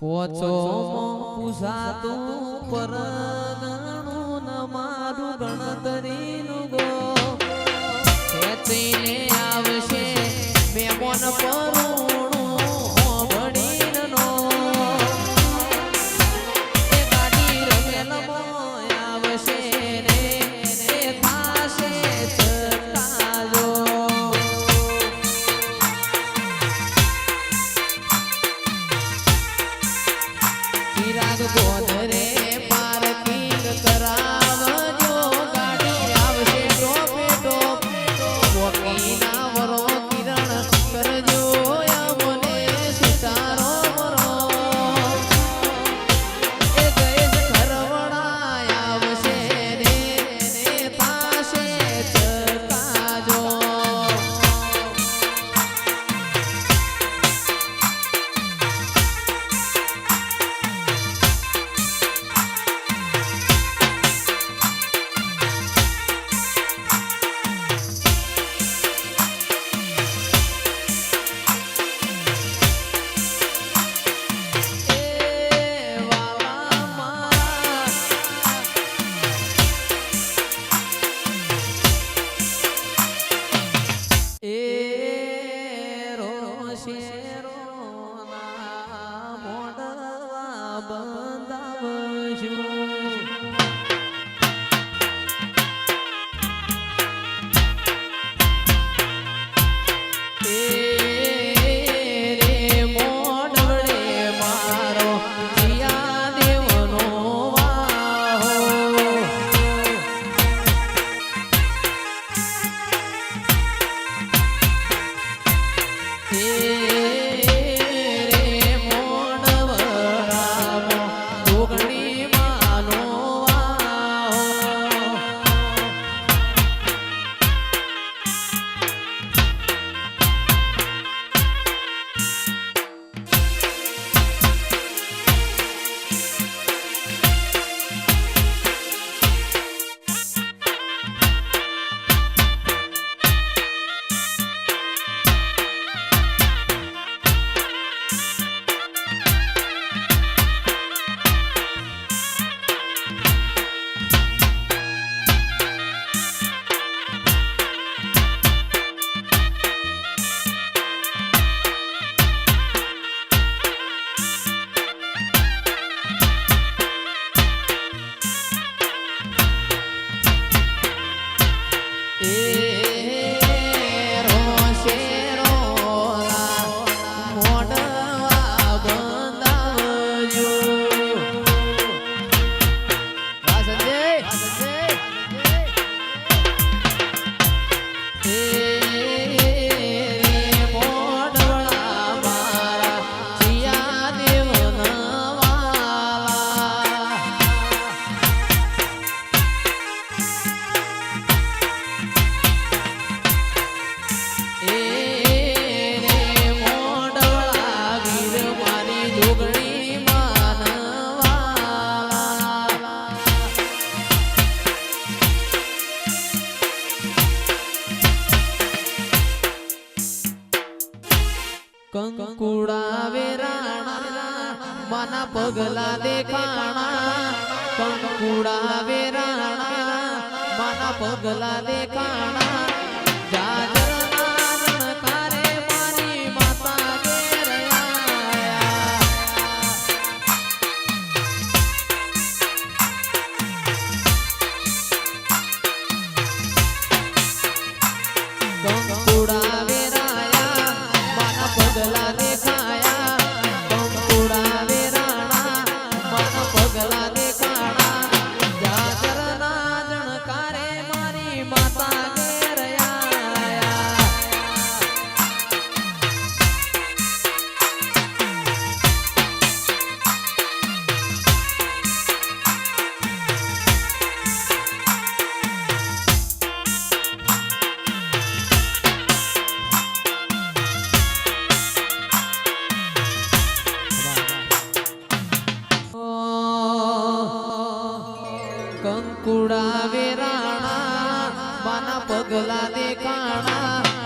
પોચો પૂછાતું પરણનું મારું ગણતરીનું ગો. ખેતીને આવશે મેમોન પર বসে પગલા દેખાણા કંકુડા વેરાણા મારા પગલા દેખાણા. પગલા દેખાણા